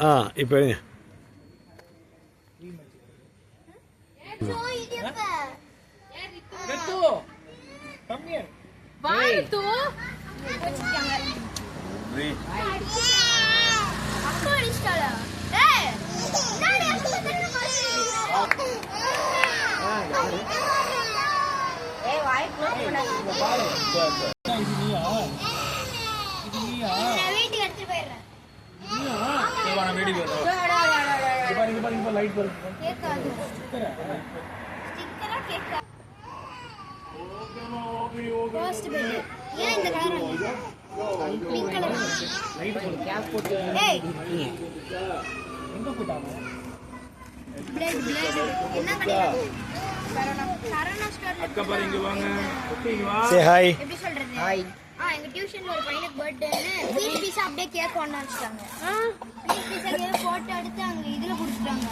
ஆ இப்போ வாருத்து வீட்டுக்கு எடுத்துட்டு போயிடுறேன் கேட்காது ஸ்டிக்கரா கேட்கா ஃபர்ஸ்ட் பெட் ஏன் இந்த கலர் பிங்க் கலர் ஏய். பிளட் பிளட் என்ன கிடையாது சரணா சரணா ஸ்டோர்ல அக்கா பாரு இங்க வாங்க. சே ஹாய் எப்படி சொல்றது? ஹாய் ஆ எங்க டியூஷன்ல ஒரு பையனுக்கு பர்த்டேன்னு பீஸ் பீஸா அப்படியே கேக் ஒண்ணு வச்சுட்டாங்க. பீஸ் பீஸா கேக் போட்டோ எடுத்து அங்க இதுல கொடுத்துட்டாங்க.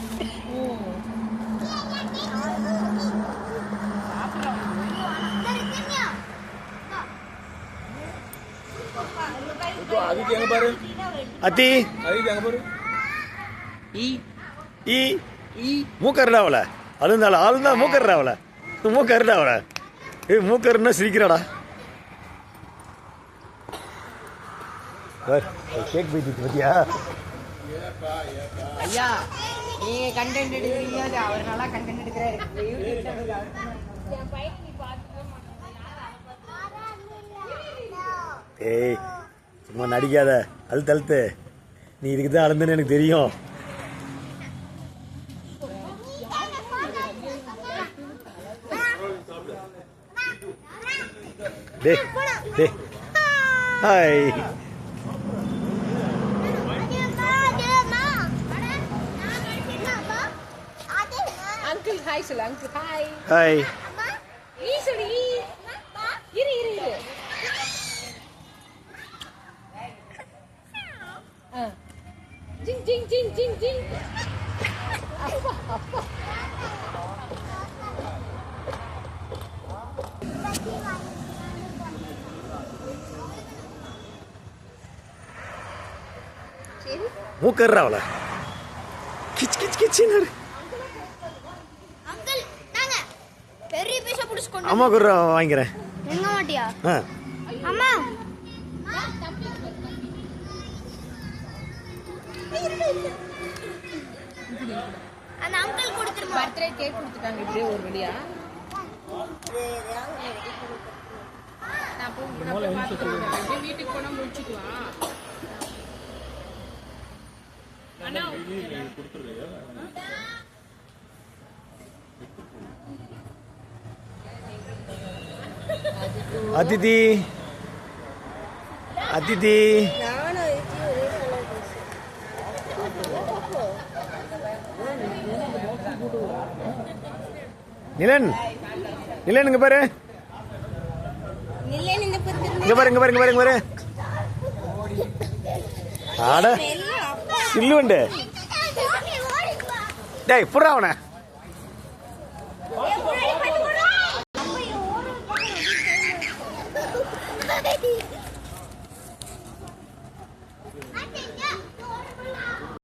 அதுக்கு எங்க பாரு? அத்தி. அதுக்கு எங்க பாரு? ஈ. மூக்கருடாவல அழுந்தால ஆளுந்தா மூக்கருடாவல மூக்கருடாவல ஏய் மூக்கருன்னா சிரிக்கிறாடா? கேக் பீட்டி பத்தியா ஐயா நீங்க கண்டென்ட் எடுக்கிறீங்க அவர் நல்லா கண்டென்ட் எடுக்கிறாரு. ஏய் சும்மா நடிக்காத அழுத்து அழுத்து. நீ இதுக்கு தான் அழுந்துன்னு எனக்கு தெரியும். டே டே hi hi Solang. Hi. Hi. Hier Solie. Hier, hier, hier. Uh. Ding, ding, ding, ding, ding. Hoe. புடிச்சு கொண்டு அம்மா குர்ரா வாங்கிக்கிறேன். எங்க மாட்டியா? ஆ. அம்மா. அந்த அங்கிள் கொடுத்துருமா? பர்த்டே கேக் கொடுத்துட்டாங்க இப்படியே ஒரு வழியா? நான் போய் வீட்டுக்கு போனா முடிச்சுக்கலாம். அண்ணா அதிதி. அதிதி. நிலன். நிலன் இங்க பாரு. இங்க பாரு இங்க பாரு இங்க பாரு இங்க பாரு. ஆட. சில்லுவண்டு டேய் புறா அவனை.